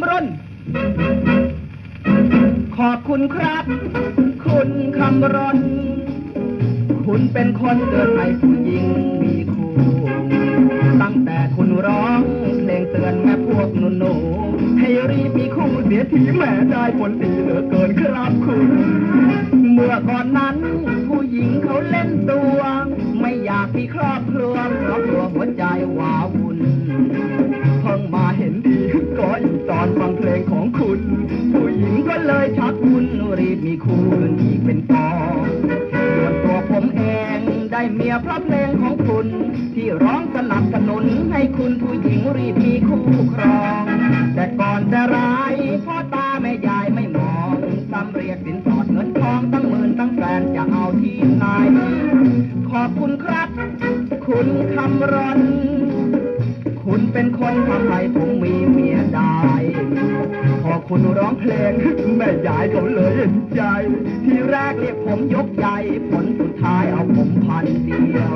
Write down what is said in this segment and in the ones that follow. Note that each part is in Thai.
ำรนขอบคุณครับ คุณคำรนคุณเป็นคนเกิดใหม่ผู้หญิงมีคู่ตั้งแต่คุณร้องเพลงเตือนแม่พวกหนุ่นูให้รีบมีคู่เสียทีแม่ได้ผลดีเหลือเกินครับคุณ เมื่อก่อนนั้น ผู้หญิงเขาเล่นตัว ไม่อยากมีครอบครัวครอบครัวหัวใจวาวุ่น มีคู่อีกเป็นกองส่วนตัวผมเองได้เมียเพราะเพลงของคุณ ที่ร้องสนับสนุนให้คุณผู้หญิงรีบมีคู่ครอง แต่ก่อนจะร้ายพ่อตาแม่ยายไม่มองซ้ำเรียกสินสอดเงินทองตั้งหมื่นตั้งแสนจะเอาที่ไหนขอบคุณครับ คุณคำรณคุณเป็นคนทำให้ผมมีเมียได้ คุณร้องเพลง แม่ยายเขาเลยเห็นใจ ที่แรกเรียกผมยกใหญ่ผลสุดท้ายเอาผมพันเดียว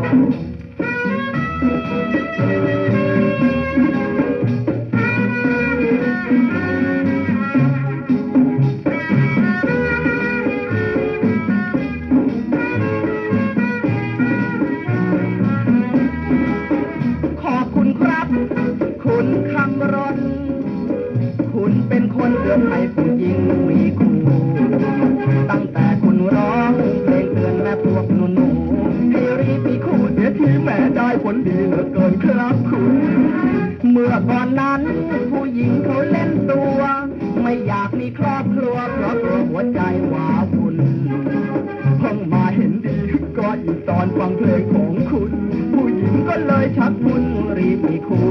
ขอบคุณครับ คุณคำรณคุณ เตือนให้ผู้หญิงมีคู่ ตั้งแต่คุณร้องเพลงเตือนแม่พวกหนุ่นๆให้รีบมีคู่เสียที่แม่ได้ผลดีเหลือเกินครับคุณ เมื่อก่อนนั้น ผู้หญิงเขาเล่นตัว ไม่อยากมีครอบครัวเพราะกลัวหัวใจหวาวุ่นเพิ่งมาเห็นดีก็อีตอนฟังเพลงของคุณ ผู้หญิงก็เลยชักมุ่นรีบมีคู่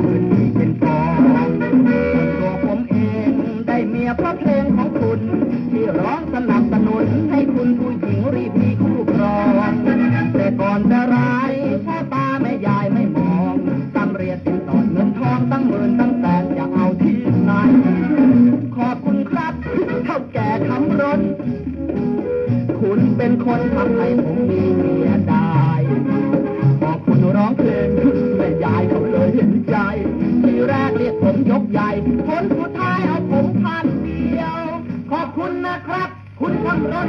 คนทำให้ผมมีเมียได้บอกคุณร้องเพลงขึ้นแม่ยายเขาเลยเห็นใจ ทีแรกเรียกผมยกใหญ่คนสุดท้ายเอาผมพันเดียว ขอบคุณนะครับ คุณทำรถ